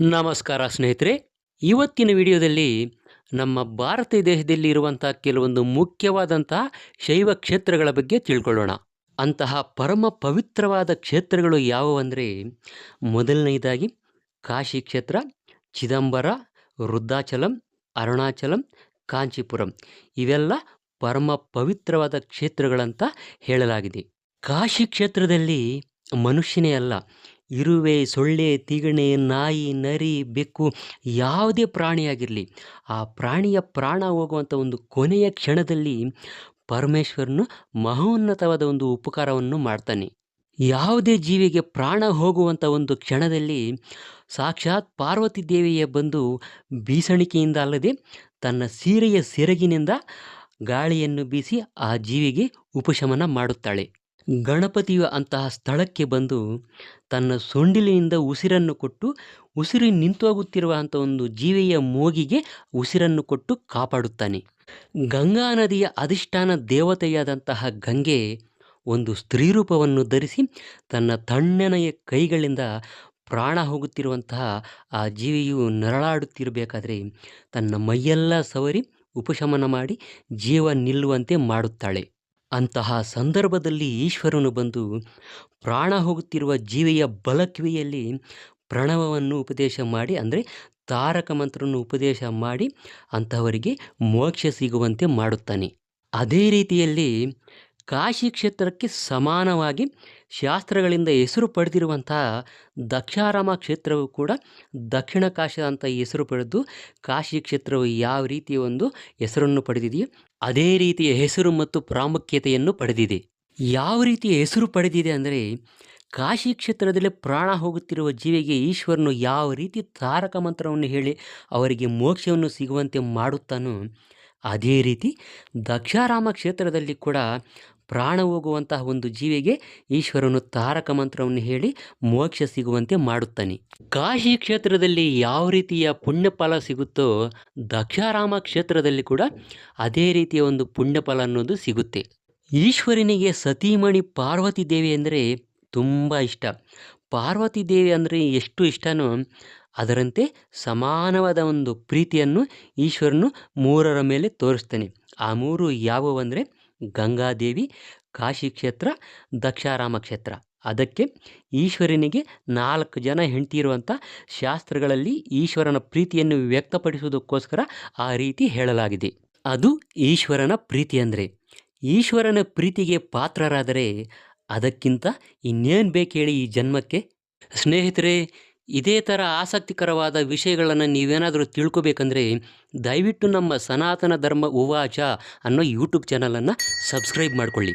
ನಮಸ್ಕಾರ ಸ್ನೇಹಿತರೆ. ಇವತ್ತಿನ ವಿಡಿಯೋದಲ್ಲಿ ನಮ್ಮ ಭಾರತ ದೇಶದಲ್ಲಿ ಇರುವಂಥ ಕೆಲವೊಂದು ಮುಖ್ಯವಾದಂತಹ ಶೈವ ಕ್ಷೇತ್ರಗಳ ಬಗ್ಗೆ ತಿಳ್ಕೊಳ್ಳೋಣ. ಅಂತಹ ಪರಮ ಪವಿತ್ರವಾದ ಕ್ಷೇತ್ರಗಳು ಯಾವುವಂದರೆ ಮೊದಲನೆಯದಾಗಿ ಕಾಶಿ ಕ್ಷೇತ್ರ, ಚಿದಂಬರ, ವೃದ್ಧಾಚಲಂ, ಅರುಣಾಚಲಂ, ಕಾಂಚೀಪುರಂ. ಇವೆಲ್ಲ ಪರಮ ಪವಿತ್ರವಾದ ಕ್ಷೇತ್ರಗಳಂತ ಹೇಳಲಾಗಿದೆ. ಕಾಶಿ ಕ್ಷೇತ್ರದಲ್ಲಿ ಮನುಷ್ಯನೇ ಅಲ್ಲ ಇರುವೆ, ಸೊಳ್ಳೆ, ತಿಗಣೆ, ನಾಯಿ, ನರಿ, ಬೆಕ್ಕು ಯಾವುದೇ ಪ್ರಾಣಿಯಾಗಿರಲಿ, ಆ ಪ್ರಾಣಿಯ ಪ್ರಾಣ ಹೋಗುವಂಥ ಒಂದು ಕೊನೆಯ ಕ್ಷಣದಲ್ಲಿ ಪರಮೇಶ್ವರನು ಮಹೋನ್ನತವಾದ ಒಂದು ಉಪಕಾರವನ್ನು ಮಾಡ್ತಾನೆ. ಯಾವುದೇ ಜೀವಿಗೆ ಪ್ರಾಣ ಹೋಗುವಂಥ ಒಂದು ಕ್ಷಣದಲ್ಲಿ ಸಾಕ್ಷಾತ್ ಪಾರ್ವತಿ ದೇವಿಯ ಬಂದು ಬೀಸಣಿಕೆಯಿಂದ ಅಲ್ಲದೆ ತನ್ನ ಸೀರೆಯ ಸೆರಗಿನಿಂದ ಗಾಳಿಯನ್ನು ಬೀಸಿ ಆ ಜೀವಿಗೆ ಉಪಶಮನ ಮಾಡುತ್ತಾಳೆ. ಗಣಪತಿಯು ಅಂತಹ ಸ್ಥಳಕ್ಕೆ ಬಂದು ತನ್ನ ಸೊಂಡಿಲಿನಿಂದ ಉಸಿರನ್ನು ಕೊಟ್ಟು ಉಸಿರಿ ನಿಂತೋಗುತ್ತಿರುವ ಅಂಥ ಒಂದು ಜೀವಿಯ ಮೂಗಿಗೆ ಉಸಿರನ್ನು ಕೊಟ್ಟು ಕಾಪಾಡುತ್ತಾನೆ. ಗಂಗಾ ನದಿಯ ಅಧಿಷ್ಠಾನ ದೇವತೆಯಾದಂತಹ ಗಂಗೆ ಒಂದು ಸ್ತ್ರೀ ರೂಪವನ್ನು ಧರಿಸಿ ತನ್ನ ತಣ್ಣನೆಯ ಕೈಗಳಿಂದ ಪ್ರಾಣ ಹೋಗುತ್ತಿರುವಂತಹ ಆ ಜೀವಿಯು ನರಳಾಡುತ್ತಿರಬೇಕಾದ್ರೆ ತನ್ನ ಮೈಯೆಲ್ಲ ಸವರಿ ಉಪಶಮನ ಮಾಡಿ ಜೀವ ನಿಲ್ಲುವಂತೆ ಮಾಡುತ್ತಾಳೆ. ಅಂತಹ ಸಂದರ್ಭದಲ್ಲಿ ಈಶ್ವರನು ಬಂದು ಪ್ರಾಣ ಹೋಗುತ್ತಿರುವ ಜೀವಿಯ ಬಲಕಿವಿಯಲ್ಲಿ ಪ್ರಣವವನ್ನು ಉಪದೇಶ ಮಾಡಿ, ಅಂದರೆ ತಾರಕ ಮಂತ್ರವನ್ನು ಉಪದೇಶ ಮಾಡಿ ಅಂಥವರಿಗೆ ಮೋಕ್ಷ ಸಿಗುವಂತೆ ಮಾಡುತ್ತಾನೆ. ಅದೇ ರೀತಿಯಲ್ಲಿ ಕಾಶಿ ಕ್ಷೇತ್ರಕ್ಕೆ ಸಮಾನವಾಗಿ ಶಾಸ್ತ್ರಗಳಿಂದ ಹೆಸರು ಪಡೆದಿರುವಂತಹ ದಕ್ಷಾರಾಮ ಕ್ಷೇತ್ರವು ಕೂಡ ದಕ್ಷಿಣ ಕಾಶಿ ಅಂತ ಹೆಸರು ಪಡೆದು ಕಾಶಿ ಕ್ಷೇತ್ರವು ಯಾವ ರೀತಿಯ ಒಂದು ಹೆಸರನ್ನು ಪಡೆದಿದೆಯೋ ಅದೇ ರೀತಿಯ ಹೆಸರು ಮತ್ತು ಪ್ರಾಮುಖ್ಯತೆಯನ್ನು ಪಡೆದಿದೆ. ಯಾವ ರೀತಿಯ ಹೆಸರು ಪಡೆದಿದೆ ಅಂದರೆ ಕಾಶಿ ಕ್ಷೇತ್ರದಲ್ಲಿ ಪ್ರಾಣ ಹೋಗುತ್ತಿರುವ ಜೀವಿಗೆ ಈಶ್ವರನು ಯಾವ ರೀತಿ ತಾರಕ ಮಂತ್ರವನ್ನು ಹೇಳಿ ಅವರಿಗೆ ಮೋಕ್ಷವನ್ನು ಸಿಗುವಂತೆ ಮಾಡುತ್ತಾನೋ ಅದೇ ರೀತಿ ದಕ್ಷಾರಾಮ ಕ್ಷೇತ್ರದಲ್ಲಿ ಕೂಡ ಪ್ರಾಣ ಹೋಗುವಂತಹ ಒಂದು ಜೀವಿಗೆ ಈಶ್ವರನು ತಾರಕ ಮಂತ್ರವನ್ನು ಹೇಳಿ ಮೋಕ್ಷ ಸಿಗುವಂತೆ ಮಾಡುತ್ತಾನೆ. ಕಾಶಿ ಕ್ಷೇತ್ರದಲ್ಲಿ ಯಾವ ರೀತಿಯ ಪುಣ್ಯಫಲ ಸಿಗುತ್ತೋ ದಕ್ಷಾರಾಮ ಕ್ಷೇತ್ರದಲ್ಲಿ ಕೂಡ ಅದೇ ರೀತಿಯ ಒಂದು ಪುಣ್ಯಫಲ ಅನ್ನೋದು ಸಿಗುತ್ತೆ. ಈಶ್ವರನಿಗೆ ಸತೀಮಣಿ ಪಾರ್ವತಿ ದೇವಿ ಅಂದರೆ ತುಂಬ ಇಷ್ಟ. ಪಾರ್ವತಿ ದೇವಿ ಅಂದರೆ ಎಷ್ಟು ಇಷ್ಟನೋ ಅದರಂತೆ ಸಮಾನವಾದ ಒಂದು ಪ್ರೀತಿಯನ್ನು ಈಶ್ವರನು ಮೂರರ ಮೇಲೆ ತೋರಿಸ್ತಾನೆ. ಆ ಮೂರು ಯಾವುವಂದರೆ ಗಂಗಾದೇವಿ, ಕಾಶಿ ಕ್ಷೇತ್ರ, ದಕ್ಷಾರಾಮ ಕ್ಷೇತ್ರ. ಅದಕ್ಕೆ ಈಶ್ವರನಿಗೆ ನಾಲ್ಕು ಜನ ಹೆಂಡತಿರುವಂಥ ಶಾಸ್ತ್ರಗಳಲ್ಲಿ ಈಶ್ವರನ ಪ್ರೀತಿಯನ್ನು ವ್ಯಕ್ತಪಡಿಸುವುದಕ್ಕೋಸ್ಕರ ಆ ರೀತಿ ಹೇಳಲಾಗಿದೆ. ಅದು ಈಶ್ವರನ ಪ್ರೀತಿ ಅಂದರೆ. ಈಶ್ವರನ ಪ್ರೀತಿಗೆ ಪಾತ್ರರಾದರೆ ಅದಕ್ಕಿಂತ ಇನ್ನೇನು ಬೇಕು ಹೇಳಿ ಈ ಜನ್ಮಕ್ಕೆ? ಸ್ನೇಹಿತರೆ ಇದೇ ಥರ ಆಸಕ್ತಿಕರವಾದ ವಿಷಯಗಳನ್ನು ನೀವೇನಾದರೂ ತಿಳ್ಕೊಬೇಕಂದ್ರೆ ದಯವಿಟ್ಟು ನಮ್ಮ ಸನಾತನ ಧರ್ಮ ಉವಾಚ ಅನ್ನೋ ಯೂಟ್ಯೂಬ್ ಚಾನಲನ್ನು ಸಬ್ಸ್ಕ್ರೈಬ್ ಮಾಡಿಕೊಳ್ಳಿ.